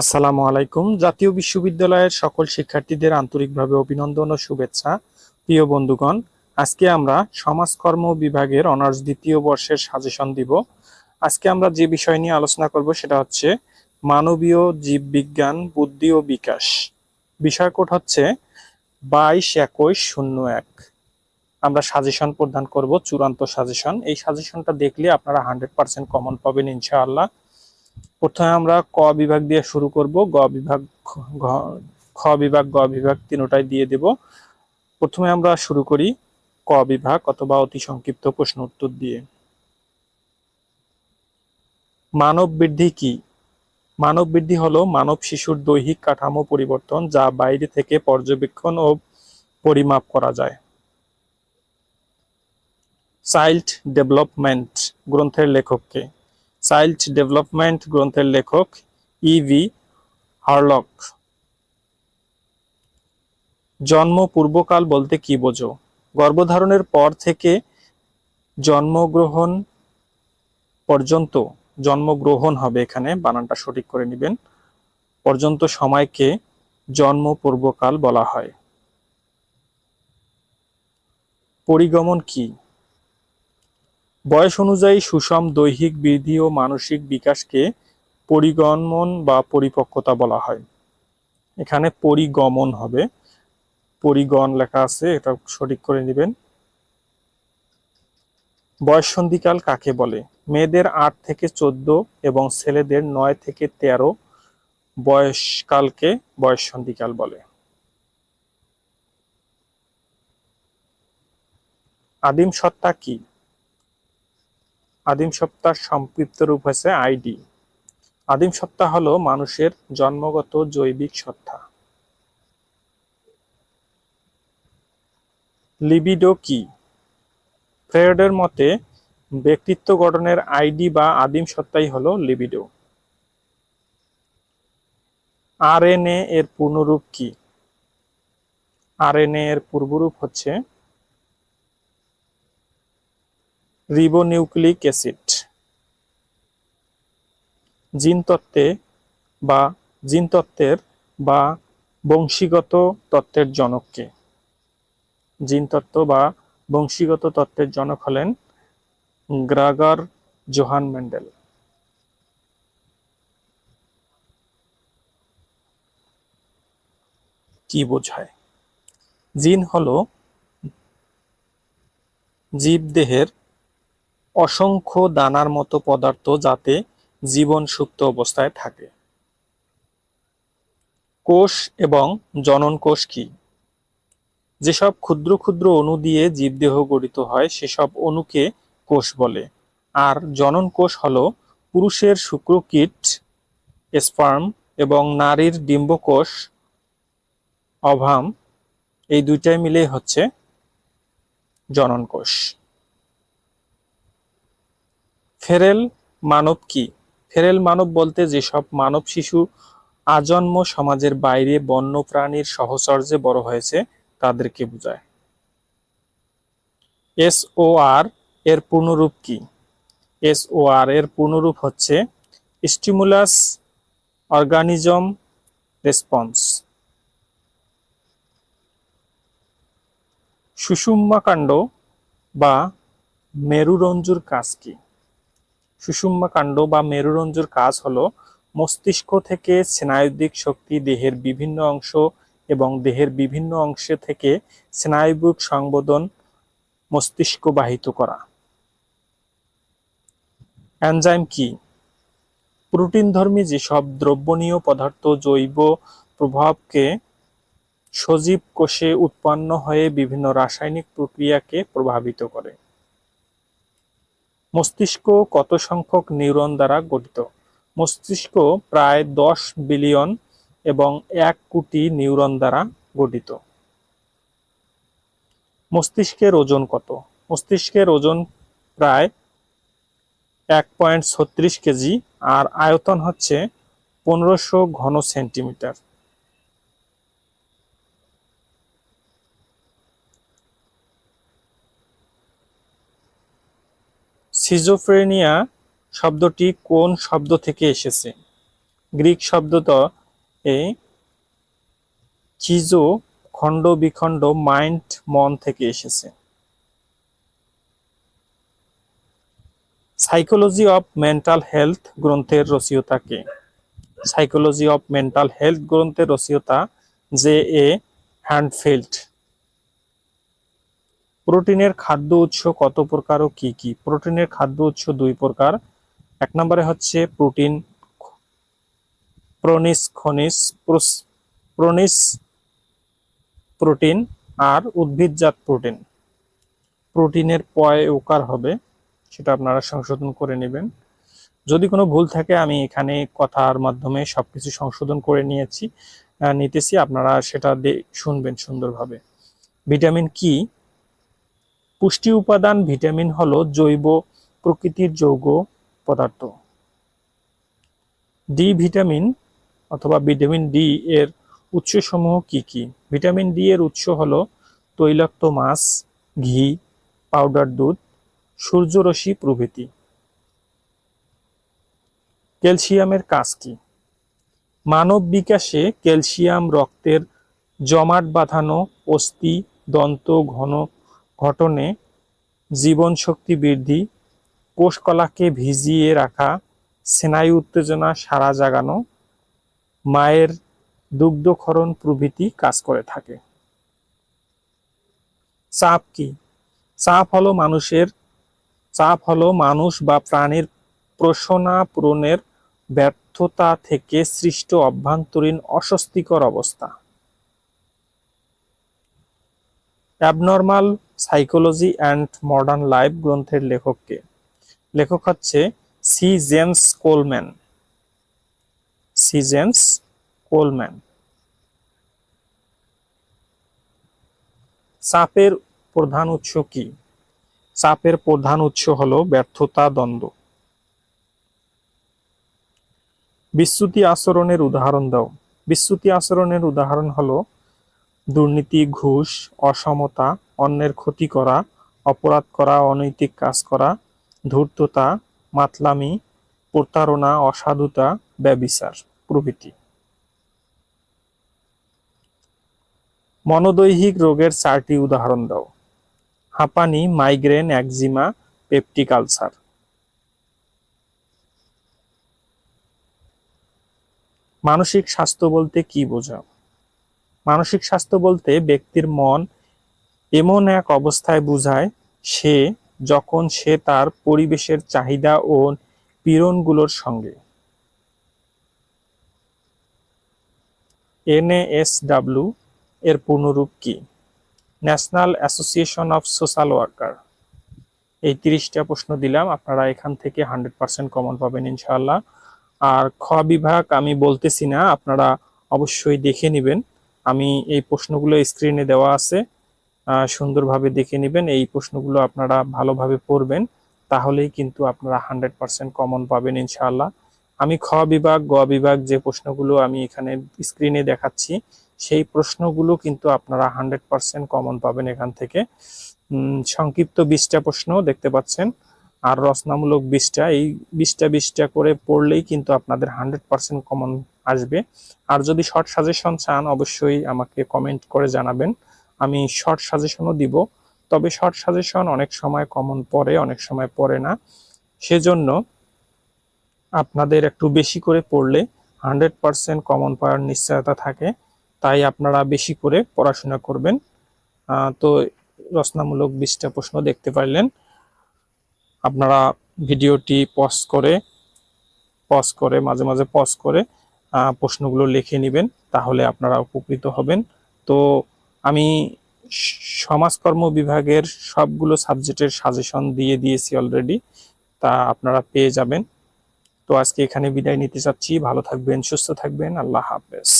আসসালামু আলাইকুম। জাতীয় বিশ্ববিদ্যালয়ের সকল শিক্ষার্থীদের আন্তরিকভাবে অভিনন্দন ও শুভেচ্ছা। প্রিয় বন্ধুগণ, আজকে আমরা সমাজকর্ম বিভাগের অনার্স দ্বিতীয় বর্ষের সাজেশন দিব। আজকে আমরা যে বিষয় নিয়ে আলোচনা করব সেটা হচ্ছে মানবীয় জীববিজ্ঞান, বুদ্ধি ও বিকাশ। বিষয় কোড হচ্ছে বাইশ একুশ শূন্য এক। আমরা সাজেশন প্রদান করব, চূড়ান্ত সাজেশন। এই সাজেশনটা দেখলে আপনারা হান্ড্রেড পার্সেন্ট কমন পাবেন ইনশাআল্লাহ। প্রথমে আমরা ক বিভাগ দিয়ে শুরু করব। গ বিভাগ খ- বিভাগ, গ বিভাগ তিনোটাই দিয়ে দেব। প্রথমে আমরা শুরু করি ক বিভাগ অথবা অতি সংক্ষিপ্ত প্রশ্ন উত্তর দিয়ে। মানব বৃদ্ধি কি? মানব বৃদ্ধি হলো মানব শিশুর দৈহিক কাঠামো পরিবর্তন যা বাইরে থেকে পর্যবেক্ষণ ও পরিমাপ করা যায়। চাইল্ড ডেভেলপমেন্ট গ্রন্থের লেখককে চাইল্ড ডেভেলপমেন্ট গ্রন্থের লেখক ইভি হারলক জন্ম পূর্বকাল বলতে কি বোঝো? গর্ভধারণের পর থেকে জন্মগ্রহণ পর্যন্ত জন্মগ্রহণ হবে এখানে, বানানটা সঠিক করে নেবেন। পর্যন্ত সময়কে জন্ম পূর্বকাল বলা হয়। পরিগমন কি? বয়স অনুযায়ী সুষম দৈহিক বৃদ্ধি ও মানসিক বিকাশকে পরিগমন বা পরিপক্কতা বলা হয়। এখানে পরিগমন হবে। পরিগণ লেখা আছে, এটা সঠিক করে নেবেন। বয়ঃসন্ধিকাল কাকে বলে? মেয়েদের আট থেকে চোদ্দ এবং ছেলেদের নয় থেকে তেরো বয়সকালকে বয়ঃসন্ধিকাল বলে। আদিম সত্তা কি? আদিম সত্তার সম্পৃক্ত রূপ হচ্ছে আইডি। আদিম সত্তা হলো মানুষের জন্মগত জৈবিক সত্তা। লিবিডো কি? ফ্রেডের মতে, ব্যক্তিত্ব গঠনের আইডি বা আদিম সত্তাই হলো লিবিডো। আরএনএ এর পূর্ণরূপ কি? আরএনএ এর পূর্বরূপ হচ্ছে রিবোনিউক্লিক অ্যাসিড জিনতত্ত্বে বা জিনতত্ত্বের বা বংশীগত তত্ত্বের জনককে। জিনতত্ত্ব বা বংশীগত তত্ত্বের জনক হলেন গ্রাগার জোহান মেন্ডেল। কি বোঝায়? জিন হলো জীবদেহের অসংখ্য দানার মতো পদার্থ যাতে জীবন সুপ্ত অবস্থায় থাকে। কোষ এবং জনন কোষ কি? যেসব ক্ষুদ্র ক্ষুদ্র অণু দিয়ে জীবদেহ গঠিত হয়, সেসব অণুকে কোষ বলে। আর জনন কোষ হলো পুরুষের শুক্রকীট স্পার্ম এবং নারীর ডিম্বকোষ অভাম। এই দুইটাই মিলে হচ্ছে জনন কোষ। ফেরেল মানব কি? ফেরেল মানব বলতে যেসব মানব শিশু আজন্ম সমাজের বাইরে বন্য প্রাণীর সহচর্যে বড় হয়েছে, তাদেরকে বোঝায়। এস ও আর এর পূর্ণরূপ কি? এস ও আর এর পূর্ণরূপ হচ্ছে স্টিমুলাস অর্গানিজম রেসপন্স। সুষুম্মাকাণ্ড বা মেরুরঞ্জুর কাজ কি? সুষুম্মাকাণ্ড বা মেরুরঞ্জুর কাজ হলো মস্তিষ্ক থেকে স্নায়ুদিক শক্তি দেহের বিভিন্ন অংশ এবং দেহের বিভিন্ন অংশে থেকে স্নায়ুবিক সংবোধন মস্তিষ্ক বাহিত করা। এনজাইম কি? প্রোটিনধর্মী যেসব দ্রবণীয় পদার্থ জৈব প্রভাবকে সজীব কোষে উৎপন্ন হয়ে বিভিন্ন রাসায়নিক প্রক্রিয়াকে প্রভাবিত করে। মস্তিষ্ক কত সংখ্যক নিউরন দ্বারা গঠিত? মস্তিষ্ক প্রায় দশ বিলিয়ন এবং এক কোটি নিউরন দ্বারা গঠিত। মস্তিষ্কের ওজন কত? মস্তিষ্কের ওজন প্রায় এক পয়েন্ট ছত্রিশ কেজি আর আয়তন হচ্ছে পনেরোশো ঘন সেন্টিমিটার। সিজোফ্রেনিয়া শব্দটি কোন শব্দ থেকে এসেছে? গ্রিক শব্দত এ চিজো খণ্ড বিখণ্ড মাইন্ড মন থেকে এসেছে। সাইকোলজি অফ মেন্টাল হেলথ গ্রন্থের রচয়িতা কে? সাইকোলজি অফ মেন্টাল হেলথ গ্রন্থের রচয়িতা জে এ হ্যান্ডফিল্ড। প্রোটিনের খাদ্য উৎস কত প্রকার ও কি কি? প্রোটিনের খাদ্য উৎস দুই প্রকার। এক নম্বরে হচ্ছে প্রোটিন, প্রোনিস খনিজ প্রোনিস প্রোটিন আর উদ্ভিদজাত প্রোটিন। প্রোটিনের পয় ওকার হবে, সেটা আপনারা সংশোধন করে নেবেন। যদি কোনো ভুল থাকে, আমি এখানে কথার মাধ্যমে সবকিছু সংশোধন করে নিয়েছি নিতেছি, আপনারা সেটা শুনবেন সুন্দরভাবে। ভিটামিন কি? পুষ্টি উপাদান, ভিটামিন হলো জৈব প্রকৃতির যৌগ পদার্থ। ডি ভিটামিন অথবা ভিটামিন ডি এর উৎসসমূহ কি কি? ভিটামিন ডি এর উৎস হলো তৈলাক্ত মাছ, ঘি, পাউডার দুধ, সূর্যরশ্মি প্রভৃতি। ক্যালসিয়ামের কাজ কি? মানব বিকাশে ক্যালসিয়াম রক্তের জমাট বাঁধানো, অস্থি, দন্ত, ঘন ঘটনে জীবন শক্তি বৃদ্ধি, কোষকলাকে ভিজিয়ে রাখা, স্নায়ু উত্তেজনা সারা জাগানো, মায়ের দুগ্ধক্ষরণ প্রভৃতি কাজ করে থাকে। চাপ কি? চাপ হলো মানুষের, চাপ হলো মানুষ বা প্রাণীর প্রসনা পূরণের ব্যর্থতা থেকে সৃষ্ট অভ্যন্তরীণ অস্বস্তিকর অবস্থা। Abnormal psychology and modern life গ্রন্থের লেখককে। লেখক হচ্ছে C James Coleman C James Coleman চাপের প্রধান উৎস কি? চাপের প্রধান উৎস হলো ব্যর্থতা, দ্বন্দ্ব। বিশ্রুতি আচরণের উদাহরণ দাও। বিশ্রুতি আচরণের উদাহরণ হলো দুর্নীতি, ঘুষ, অসমতা অন্যের ক্ষতি করা, অপরাধ করা, অনৈতিক কাজ করা, ধূর্ততা, মাতলামি, প্রতারণা, অসাধুতা, ব্যবিচার প্রভৃতি। মনোদৈহিক রোগের চারটি উদাহরণ দাও। হাঁপানি, মাইগ্রেন, একজিমা পেপটিক আলসার মানসিক স্বাস্থ্য বলতে কি বোঝাও? মানসিক স্বাস্থ্য বলতে ব্যক্তির মন এমন এক অবস্থায় বুঝায় সে, যখন সে তার পরিবেশের চাহিদা ও পীড়নগুলোর সঙ্গে। এনএএসডাব্লিউ এর পূর্ণরূপ কি? National Association of Social Worker. এই তিরিশটা প্রশ্ন দিলাম, আপনারা এখান থেকে হান্ড্রেড পার্সেন্ট কমন পাবেন ইনশাআল্লাহ। আর খ বিভাগ আমি বলতেছি না, আপনারা অবশ্যই দেখে নেবেন। আমি এই প্রশ্নগুলো স্ক্রিনে দেওয়া আছে। সুন্দরভাবে দেখে নেবেন। এই প্রশ্নগুলো আপনারা ভালোভাবে পড়বেন, তাহলেই কিন্তু আপনারা হান্ড্রেড পার্সেন্ট কমন পাবেন ইনশাআল্লাহ। আমি খ বিভাগ, গ বিভাগ যে প্রশ্নগুলো আমি এখানে স্ক্রিনে দেখাচ্ছি, সেই প্রশ্নগুলো কিন্তু আপনারা হান্ড্রেড পার্সেন্ট কমন পাবেন এখান থেকে। সংক্ষিপ্ত বিশটা প্রশ্ন দেখতে পাচ্ছেন, আর রচনামূলক বিশটা। এই বিশটা বিশটা করে পড়লেই কিন্তু আপনাদের হান্ড্রেড পার্সেন্ট কমন আসবে। আর যদি শর্ট সাজেশন চান, অবশ্যই আমাকে কমেন্ট করে জানাবেন। আমি শর্ট সাজেশনও দিব। তবে শর্ট সাজেশন অনেক সময় কমন পড়ে, অনেক সময় পড়ে না। সেজন্য আপনাদের একটু বেশি করে পড়লে হান্ড্রেড পার্সেন্ট কমন পাওয়ার নিশ্চয়তা থাকে। তাই আপনারা বেশি করে পড়াশোনা করবেন। তো রচনামূলক বিশটা প্রশ্ন দেখতে পারলেন। আপনারা ভিডিওটি পজ করে পজ করে, মাঝে মাঝে পজ করে প্রশ্নগুলো লিখে নেবেন। তাহলে আপনারা উপকৃত হবেন। তো আমি সমাজকর্ম বিভাগের সবগুলো সাবজেক্টের সাজেশন দিয়ে দিয়েছি অলরেডি তা আপনারা পেয়ে যাবেন। তো আজকে এখানে বিদায় নিতে চাচ্ছি। ভালো থাকবেন, সুস্থ থাকবেন। আল্লাহ হাফেজ।